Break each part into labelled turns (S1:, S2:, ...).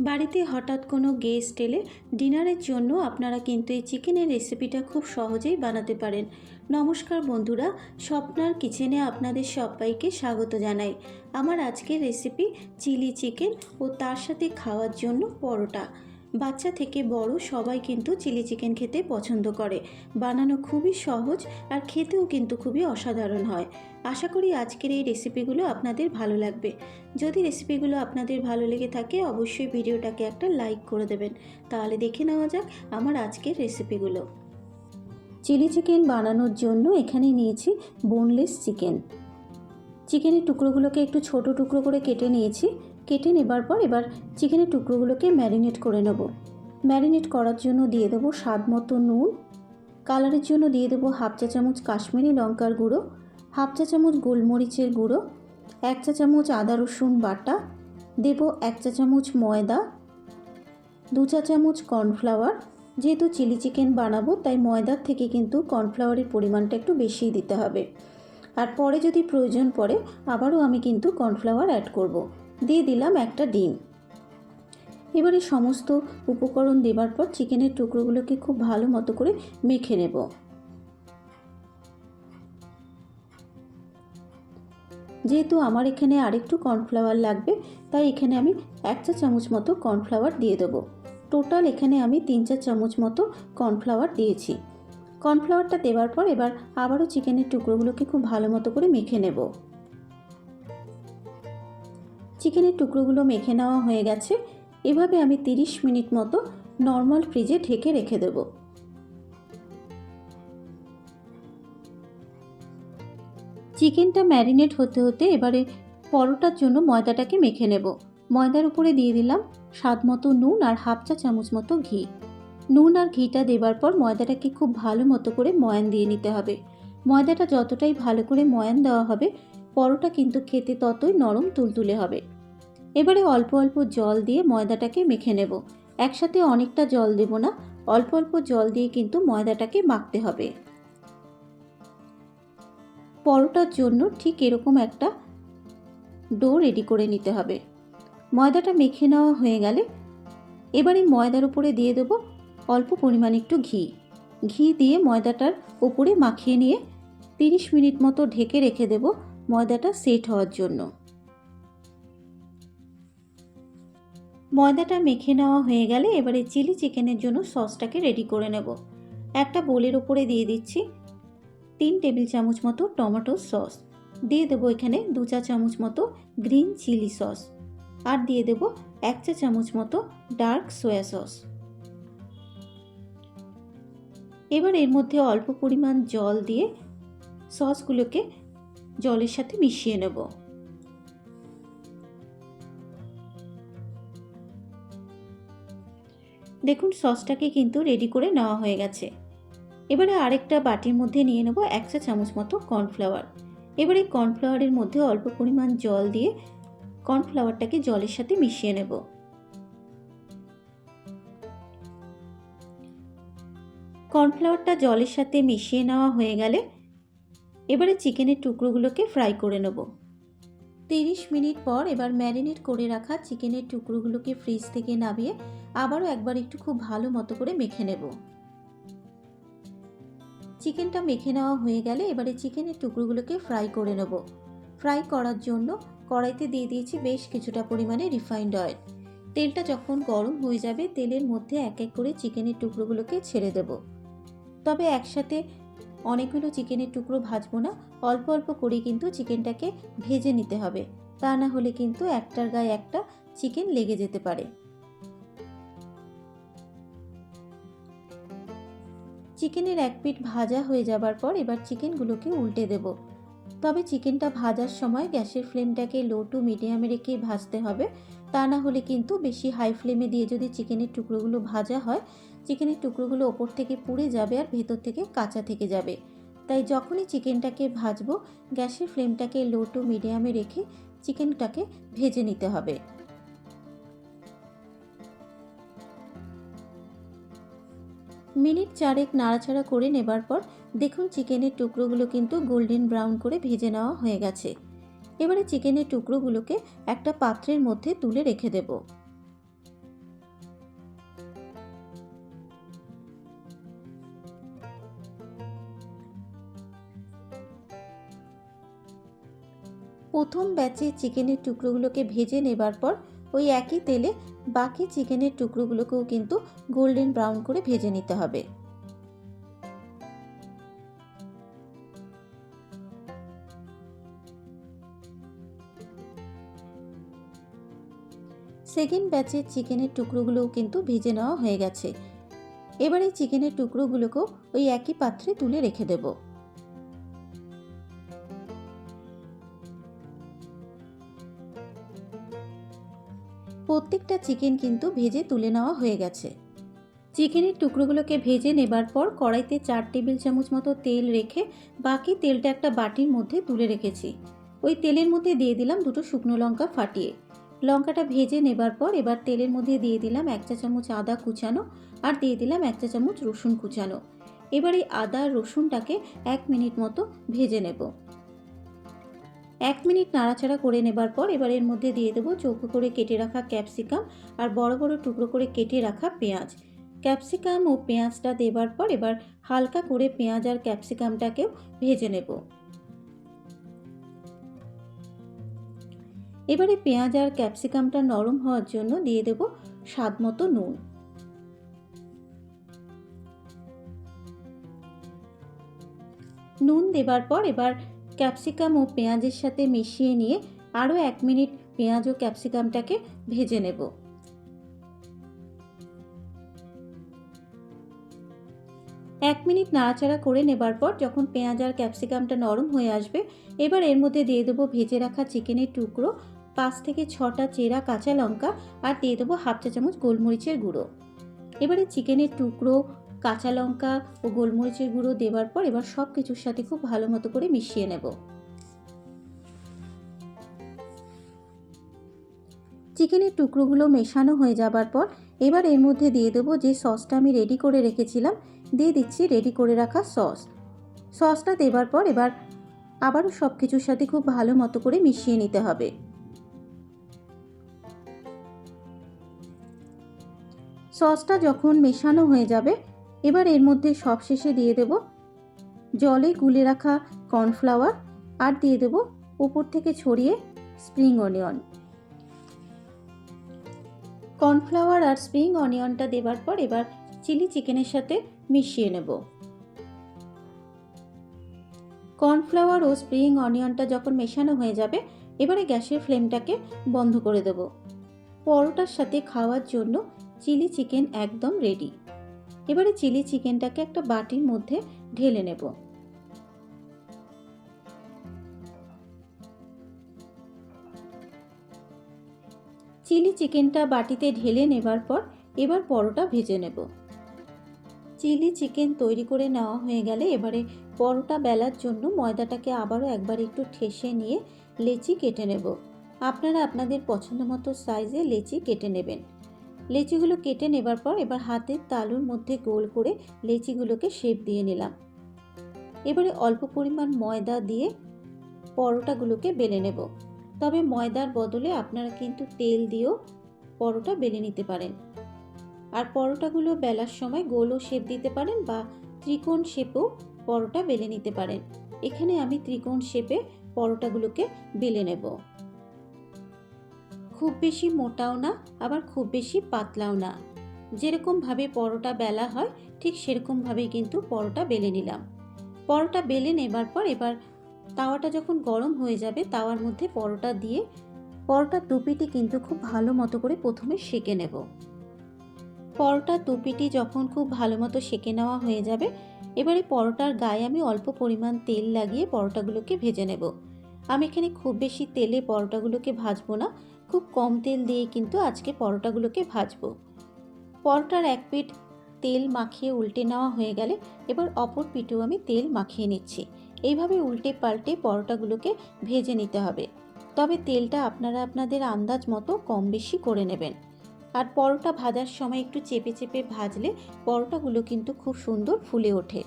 S1: বাড়িতে হঠাৎ কোনো গেস্ট এলে ডিনারের জন্য আপনারা কিন্তু এই চিকেনের রেসিপিটা খুব সহজেই বানাতে পারেন। নমস্কার বন্ধুরা, স্বপ্নার কিচেনে আপনাদের সবাইকে স্বাগত জানাই। আমার আজকের রেসিপি চিলি চিকেন ও তার সাথে খাওয়ার জন্য পরোটা। বাচ্চা থেকে বড় সবাই কিন্তু চিলি চিকেন খেতে পছন্দ করে। বানানো খুবই সহজ আর খেতেও কিন্তু খুবই অসাধারণ হয়। আশা করি আজকের এই রেসিপিগুলো আপনাদের ভালো লাগবে। যদি রেসিপিগুলো আপনাদের ভালো লেগে থাকে, অবশ্যই ভিডিওটাকে একটা লাইক করে দেবেন। তাহলে দেখে নেওয়া যাক আমার আজকের রেসিপিগুলো। চিলি চিকেন বানানোর জন্য এখানে নিয়েছি বোনলেস চিকেন। চিকেনের টুকরোগুলোকে একটু ছোট টুকরো করে কেটে নিয়েছি। কেটে নেবার পর এবার চিকেনের টুকরোগুলোকে ম্যারিনেট করে নেব। ম্যারিনেট করার জন্য দিয়ে দেবো স্বাদ মতো নুন। কালারের জন্য দিয়ে দেবো হাফ চা চামচ কাশ্মীরি লঙ্কার গুঁড়ো, হাফ চা চামচ গোলমরিচের গুঁড়ো, এক চা চামচ আদা রসুন বাটা, দেব এক চা চামচ ময়দা, দু চা চামচ কর্নফ্লাওয়ার। যেহেতু চিলি চিকেন বানাবো, তাই ময়দার থেকে কিন্তু কর্নফ্লাওয়ারের পরিমাণটা একটু বেশিই দিতে হবে। আর পরে যদি প্রয়োজন পড়ে, আবারও আমি কিন্তু কর্নফ্লাওয়ার অ্যাড করব। দিয়ে দিলাম একটা ডিম। এবারে সমস্ত উপকরণ দেবার পর চিকেনের টুকরোগুলোকে খুব ভালো মতো করে মেখে নেব। যেহেতু আমার এখানে আরেকটু কর্নফ্লাওয়ার লাগবে, তাই এখানে আমি এক চা চামচ মতো কর্নফ্লাওয়ার দিয়ে দেবো। টোটাল এখানে আমি তিন চার চামচ মতো কর্নফ্লাওয়ার দিয়েছি। কর্নফ্লাওয়ারটা দেওয়ার পর এবার আবারও চিকেনের টুকরোগুলোকে খুব ভালো মতো করে মেখে নেব। চিকেনের টুকরোগুলো মেখে নেওয়া হয়ে গেছে। এভাবে আমি 30 মিনিট মতো নর্মাল ফ্রিজে ঢেকে রেখে দেব। চিকেনটা ম্যারিনেট হতে হতে এবারে পরোটার জন্য ময়দাটাকে মেখে নেব। ময়দার উপরে দিয়ে দিলাম স্বাদ মতো নুন আর হাফ চা চামচ মতো ঘি। নুন আর ঘিটা দেবার পর ময়দাটাকে খুব ভালো মতো করে ময়ান দিয়ে নিতে হবে। ময়দাটা যতটাই ভালো করে ময়ান দেওয়া হবে পরোটা কিন্তু খেতে ততই নরম তুলতুলে হবে। এবারে অল্প অল্প জল দিয়ে ময়দাটাকে মেখে নেব। একসাথে অনেকটা জল দেব না, অল্প অল্প জল দিয়ে কিন্তু ময়দাটাকে মাখতে হবে। পরোটার জন্য ঠিক এরকম একটা ডো রেডি করে নিতে হবে। ময়দাটা মেখে নেওয়া হয়ে গেলে এবারে ময়দার উপরে দিয়ে দেবো অল্প পরিমাণ একটু ঘি। ঘি দিয়ে ময়দাটার উপরে মাখিয়ে নিয়ে তিরিশ মিনিট মতো ঢেকে রেখে দেব। ময়দাটা সেট হওয়ার জন্য। ময়দাটা মেখে নেওয়া হয়ে গেলে এবারে চিলি চিকেনের জন্য সসটাকে রেডি করে নেব। একটা বোলের ওপরে দিয়ে দিচ্ছি তিন টেবিল চামচ মতো টমেটো সস। দিয়ে দেবো এখানে দু চা চামচ মতো গ্রিন চিলি সস। আর দিয়ে দেব এক চা চামচ মতো ডার্ক সোয়া সস। এবার এর মধ্যে অল্প পরিমাণ জল দিয়ে সসগুলোকে জলের সাথে মিশিয়ে নেব। দেখুন, সসটাকে কিন্তু রেডি করে নেওয়া হয়ে গেছে। এবারে আরেকটা বাটির মধ্যে নিয়ে নেব এক চা চামচ মতো কর্নফ্লাওয়ার এবারে কর্নফ্লাওয়ারের মধ্যে অল্প পরিমাণ জল দিয়ে কর্নফ্লাওয়ারটাকে জলের সাথে মিশিয়ে নেব। কর্নফ্লাওয়ারটা জলের সাথে মিশিয়ে নেওয়া হয়ে গেলে এবারে চিকেনের টুকরোগুলোকে ফ্রাই করে নেব। তিরিশ মিনিট পর এবার ম্যারিনেট করে রাখা চিকেনের টুকরোগুলোকে ফ্রিজ থেকে নামিয়ে আবারও একবার একটু খুব ভালো মতো করে মেখে নেব। চিকেনটা মেখে নেওয়া হয়ে গেলে এবারে চিকেনের টুকরোগুলোকে ফ্রাই করে নেব। ফ্রাই করার জন্য কড়াইতে দিয়ে দিয়েছি বেশ কিছুটা পরিমাণে রিফাইন্ড অয়েল তেলটা যখন গরম হয়ে যাবে, তেলের মধ্যে এক এক করে চিকেনের টুকরোগুলোকে ছেড়ে দেব। তবে একসাথে অনেকগুলো চিকেনের টুকরো ভাজবো না, অল্প অল্প করে কিন্তু চিকেনটাকে ভেজে নিতে হবে। তা না হলে কিন্তু একটার গায়ে একটা চিকেন লেগে যেতে পারে। চিকেনের এক পিঠ ভাজা হয়ে যাবার পর এবার চিকেনগুলোকে উল্টে দেব। তবে চিকেনটা ভাজার সময় গ্যাসের ফ্লেমটাকে লো টু মিডিয়ামে রেখেই ভাজতে হবে। তা না হলে কিন্তু বেশি হাই ফ্লেমে দিয়ে যদি চিকেনের টুকরোগুলো ভাজা হয় চিকেনের টুকরোগুলো ওপর থেকে পুড়ে যাবে আর ভেতর থেকে কাঁচা থেকে যাবে। তাই যখনই চিকেনটাকে ভাজবো, গ্যাসের ফ্লেমটাকে লো টু মিডিয়ামে রেখে চিকেনটাকে ভেজে নিতে হবে। মিনিট চারেক নাড়াচাড়া করে নেবার পর দেখুন চিকেনের টুকরোগুলো কিন্তু গোল্ডেন ব্রাউন করে ভেজে নেওয়া হয়ে গেছে। এবারে চিকেনের টুকরোগুলোকে একটা পাত্রের মধ্যে তুলে রেখে দেব। প্রথম ব্যাচে চিকেনের টুকরোগুলোকে ভেজে নেবার পর ওই একই তেলে বাকি চিকেনের টুকরোগুলোকেও কিন্তু গোল্ডেন ব্রাউন করে ভেজে নিতে হবে। সেকেন্ড ব্যাচের চিকেনের টুকরোগুলোও কিন্তু ভেজে নেওয়া হয়ে গেছে। এবার এই চিকেনের টুকরোগুলোকেও ওই একই পাত্রে তুলে রেখে দেব। প্রত্যেকটা চিকেন কিন্তু ভেজে তুলে নেওয়া হয়ে গেছে। চিকেনের টুকরোগুলোকে ভেজে নেবার পর কড়াইতে চার টেবিল চামচ মতো তেল রেখে বাকি তেলটা একটা বাটির মধ্যে তুলে রেখেছি। ওই তেলের মধ্যে দিয়ে দিলাম দুটো শুকনো লঙ্কা ফাটিয়ে। লঙ্কাটা ভেজে নেবার পর এবার তেলের মধ্যে দিয়ে দিলাম এক চা চামচ আদা কুচানো আর দিয়ে দিলাম এক চা চামচ রসুন কুচানো। এবার এই আদা রসুনটাকে এক মিনিট মতো ভেজে নেব। এক মিনিট নাড়াচাড়া করে নেবার পর এবার এর মধ্যে দিয়ে দেবো চৌকো করে কেটে রাখা ক্যাপসিকাম আর বড় বড় টুকরো করে কেটে রাখা পেঁয়াজ। ক্যাপসিকাম ও পেঁয়াজটা দেবার পর এবার হালকা করে পেঁয়াজ আর ক্যাপসিকামটাকেও ভেজে নেব। এবারে পেঁয়াজ আর ক্যাপসিকামটা নরম হওয়ার জন্য দিয়ে দেব স্বাদ মতো নুন। নুন দেবার পর এবার ক্যাপসিকাম ও পেঁয়াজের সাথে মিশিয়ে নিয়ে আরও এক মিনিট পেঁয়াজ ও ক্যাপসিকামটাকে ভেজে নেব। এক মিনিট নাড়াচাড়া করে নেবার পর যখন পেঁয়াজ আর ক্যাপসিকামটা নরম হয়ে আসবে, এবার এর মধ্যে দিয়ে দেবো ভেজে রাখা চিকেনের টুকরো, পাঁচ থেকে ছটা চেরা কাঁচা লঙ্কা আর দিয়ে দেবো হাফ চা চামচ গোলমরিচের গুঁড়ো। এবারে চিকেনের টুকরো কাঁচা লঙ্কা ও গোলমরিচের গুঁড়ো দেওয়ার পর এবার সব কিছুর সাথে খুব ভালো মতো করে মিশিয়ে নেব। চিকেনের টুকরোগুলো মেশানো হয়ে যাবার পর এবার এর মধ্যে দিয়ে দেবো যে সসটা আমি রেডি করে রেখেছিলাম, দিয়ে দিচ্ছি রেডি করে রাখা সস। সসটা দেবার পর এবার আবারও সব কিছুর সাথে খুব ভালো মতো করে মিশিয়ে নিতে হবে। সসটা যখন মেশানো হয়ে যাবে এবার এর মধ্যে সবশেষে দিয়ে দেব জলে গুলে রাখা কর্নফ্লাওয়ার আর দিয়ে দেব উপর থেকে ছড়িয়ে স্প্রিং অনিয়ন। কর্নফ্লাওয়ার আর স্প্রিং অনিয়নটা দেবার পর এবার চিলি চিকেনের সাথে মিশিয়ে নেব। কর্নফ্লাওয়ার ও স্প্রিং অনিয়নটা যখন মেশানো হয়ে যাবে, এবারে গ্যাসের ফ্লেমটাকে বন্ধ করে দেব। পরোটার সাথে খাওয়ার জন্য চিলি চিকেন একদম রেডি। এবারে চিলি চিকেনটাকে একটা বাটির মধ্যে ঢেলে নেব। চিলি চিকেনটা বাটিতে ঢেলে নেবার পর এবার পরোটা ভেজে নেব। চিলি চিকেন তৈরি করে নেওয়া হয়ে গেলে এবারে পরোটা বেলার জন্য ময়দাটাকে আবারও একবার একটু ঠেসে নিয়ে লেচি কেটে নেব। আপনারা আপনাদের পছন্দ মতো সাইজে লেচি কেটে নেবেন। লেচিগুলো কেটে নেবার পর এবার হাতের তালুর মধ্যে গোল করে লেচিগুলোকে শেপ দিয়ে নিলাম। এবারে অল্প পরিমাণ ময়দা দিয়ে পরোটাগুলোকে বেলে নেব। তবে ময়দার বদলে আপনারা কিন্তু তেল দিয়েও পরোটা বেলে নিতে পারেন। আর পরোটাগুলো বেলার সময় গোলও শেপ দিতে পারেন বা ত্রিকোণ শেপেও পরোটা বেলে নিতে পারেন। এখানে আমি ত্রিকোণ শেপে পরোটাগুলোকে বেলে নেব। খুব বেশি মোটাও না, আবার খুব বেশি পাতলাও না। যেরকমভাবে পরোটা বেলা হয়, ঠিক সেরকমভাবেই কিন্তু পরোটা বেলে নিলাম। পরোটা বেলে নেবার পর এবার তাওয়াটা যখন গরম হয়ে যাবে, তাওয়ার মধ্যে পরোটা দিয়ে পরোটার দুপিটি কিন্তু খুব ভালো মতো করে প্রথমে সেকে নেব। পরোটার দুপিটি যখন খুব ভালো মতো সেকে নেওয়া হয়ে যাবে, এবারে পরোটার গায়ে আমি অল্প পরিমাণ তেল লাগিয়ে পরোটাগুলোকে ভেজে নেব। আমি এখানে খুব বেশি তেলে পরোটাগুলোকে ভাজবো না খুব কম তেল দিয়ে কিন্তু আজকে পরোটাগুলোকে ভাজবো। পরোটার এক পিঠ তেল মাখিয়ে উল্টে নেওয়া হয়ে গেলে এবার অপর পিঠেও আমি তেল মাখিয়ে নিচ্ছি। এইভাবে উল্টে পাল্টে পরোটাগুলোকে ভেজে নিতে হবে। তবে তেলটা আপনারা আপনাদের আন্দাজ মতো কম বেশি করে নেবেন। আর পরোটা ভাজার সময় একটু চেপে চেপে ভাজলে পরোটাগুলো কিন্তু খুব সুন্দর ফুলে ওঠে।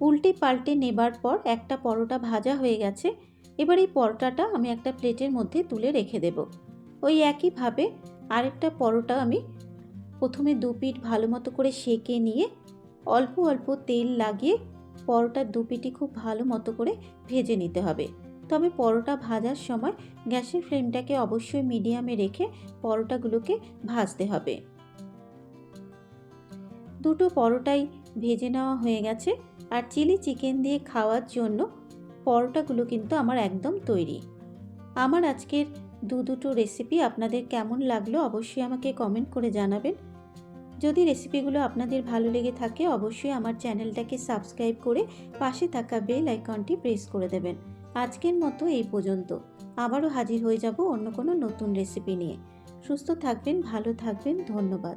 S1: উল্টে পাল্টে নেবার পর একটা পরোটা ভাজা হয়ে গেছে। এবার এই পরোটাটা আমি একটা প্লেটের মধ্যে তুলে রেখে দেব। ওই একইভাবে আরেকটা পরোটা আমি প্রথমে দু পিঠ ভালো মতো করে সেঁকে নিয়ে অল্প অল্প তেল লাগিয়ে পরোটার দু পিঠই খুব ভালো মতো করে ভেজে নিতে হবে। তবে পরোটা ভাজার সময় গ্যাসের ফ্লেমটাকে অবশ্যই মিডিয়ামে রেখে পরোটাগুলোকে ভাজতে হবে। দুটো পরোটাই ভেজে নেওয়া হয়ে গেছে। আর চিলি চিকেন দিয়ে খাওয়ার জন্য পরোটাগুলো কিন্তু আমার একদম তৈরি। আমার আজকের দু দুটো রেসিপি আপনাদের কেমন লাগল অবশ্যই আমাকে কমেন্ট করে জানাবেন। যদি রেসিপিগুলো আপনাদের ভালো লেগে থাকে, অবশ্যই আমার চ্যানেলটাকে সাবস্ক্রাইব করে পাশে থাকা বেল আইকনটি প্রেস করে দেবেন। আজকের মতো এই পর্যন্ত। আবারও হাজির হয়ে যাব অন্য কোনো নতুন রেসিপি নিয়ে। সুস্থ থাকবেন, ভালো থাকবেন, ধন্যবাদ।